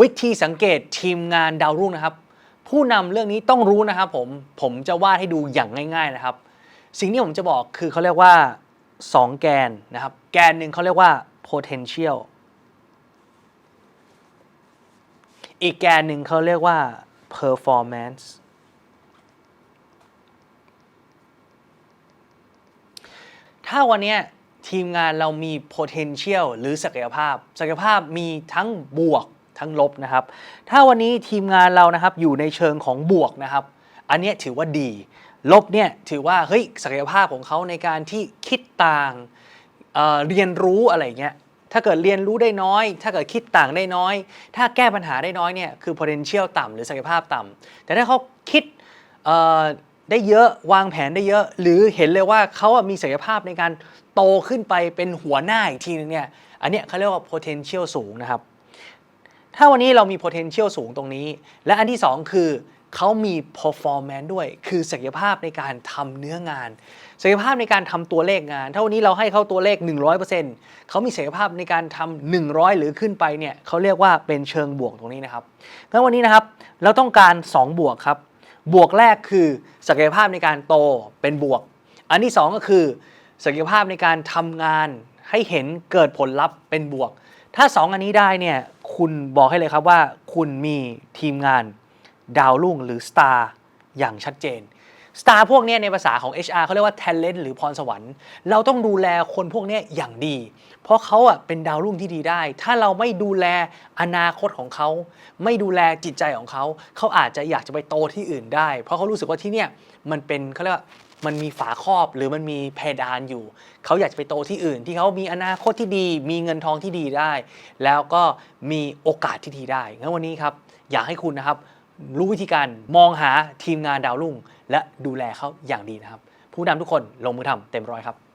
วิธีสังเกตทีมงานดาวรุ่งนะครับ ผู้นำเรื่องนี้ต้องรู้นะครับผมผมจะวาดให้ดูอย่างง่าย ๆนะครับ สิ่งที่ผมจะบอกคือเขาเรียกว่า 2 แกนนะครับ แกนหนึ่งเขาเรียกว่า potential อีกแกนหนึ่งเขาเรียกว่า performance ถ้าวันนี้ทีมงานเรามี potential หรือศักยภาพ ศักยภาพมีทั้งบวก ทั้งลบนะครับ ถ้าวันนี้ทีมงานเรานะครับอยู่ในเชิงของบวกนะครับ อันนี้ถือว่าดี ลบเนี่ยถือว่าเฮ้ยศักยภาพของเขาในการที่คิดต่างเเรียนรู้อะไรเงี้ยถ้าเกิดเรียนรู้ได้น้อย ถ้าเกิดคิดต่างได้น้อย ถ้าแก้ปัญหาได้น้อยเนี่ยคือ potential ต่ำหรือศักยภาพต่ำแต่ถ้าเขาคิดได้เยอะวางแผนได้เยอะ หรือเห็นเลยว่าเขาอะมีศักยภาพในการโตขึ้นไปเป็นหัวหน้าอีกทีนึงเนี่ยอันเนี้ยเขาเรียกว่า potential สูงนะครับ ถ้าวันนี้เรามี potential สูงตรงนี้ และอันที่ 2 คือเขามี performance ด้วย คือศักยภาพในการทำเนื้องาน ศักยภาพในการทำตัวเลขงาน ถ้าวันนี้เราให้เขาตัวเลข 100%เขามีศักยภาพในการทำ100 หรือขึ้นไปเนี่ยเขาเรียกว่าเป็นเชิงบวกตรงนี้นะครับงั้นวันนี้นะครับเราต้องการ 2 บวกครับ บวกแรกคือศักยภาพในการโตเป็นบวก อันที่ 2 ก็คือศักยภาพในการทำงานให้เห็นเกิดผลลัพธ์เป็นบวก ถ้า 2 อันนี้ได้เนี่ย คุณบอกให้เลยครับว่าคุณมีทีมงานดาวรุ่งหรือสตาร์อย่างชัดเจน สตาร์พวกนี้ในภาษาของ HR เขาเรียกว่า talent หรือพรสวรรค์ เราต้องดูแลคนพวกนี้อย่างดี เพราะเขาอะเป็นดาวรุ่งที่ดีได้ ถ้าเราไม่ดูแลอนาคตของเขา ไม่ดูแลจิตใจของเขา เขาอาจจะอยากจะไปโตที่อื่นได้ เพราะเขารู้สึกว่าที่เนี่ยมันเป็นเขาเรียกว่ามันมีฝาครอบหรือมันมีเพดานอยู่ เขาอยากจะไปโตที่อื่น ที่เขามีอนาคตที่ดี มีเงินทองที่ดีได้ แล้วก็มีโอกาสที่ดีได้งั้นวันนี้ครับ อยากให้คุณนะครับ รู้วิธีการมองหาทีมงานดาวรุ่ง และดูแลเขาอย่างดีนะครับ ผู้นำทุกคนลงมือทำเต็มร้อยครับ